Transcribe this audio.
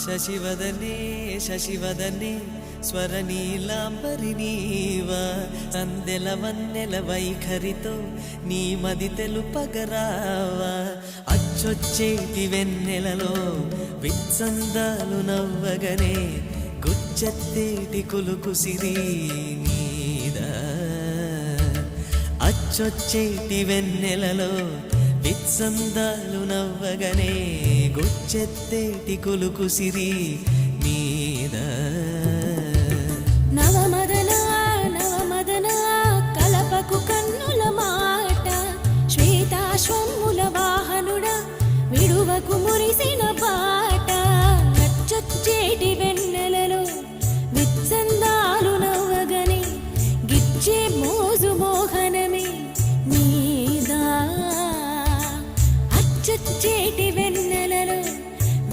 శశివదనే శశివదనే స్వరనీలాంబరి నీవా అందెల వన్నెల వైఖరితో నీ మది తెలుపగరావా అచ్చొచ్చేటి వెన్నెలలో విత్సందాలు నవ్వగనే గుచ్చెత్తేటి కులుకు సిరి నీద అచ్చొచ్చేటి వెన్నెలలో విత్సందాలు నవ్వగనే గొచ్చెత్తేటి కొలుకు సిరి మీద. నవమదన నవమదన కలపకు కన్నుల మాట శ్వేతాశ్వముల వాహనుడా విడువకు మురిసిన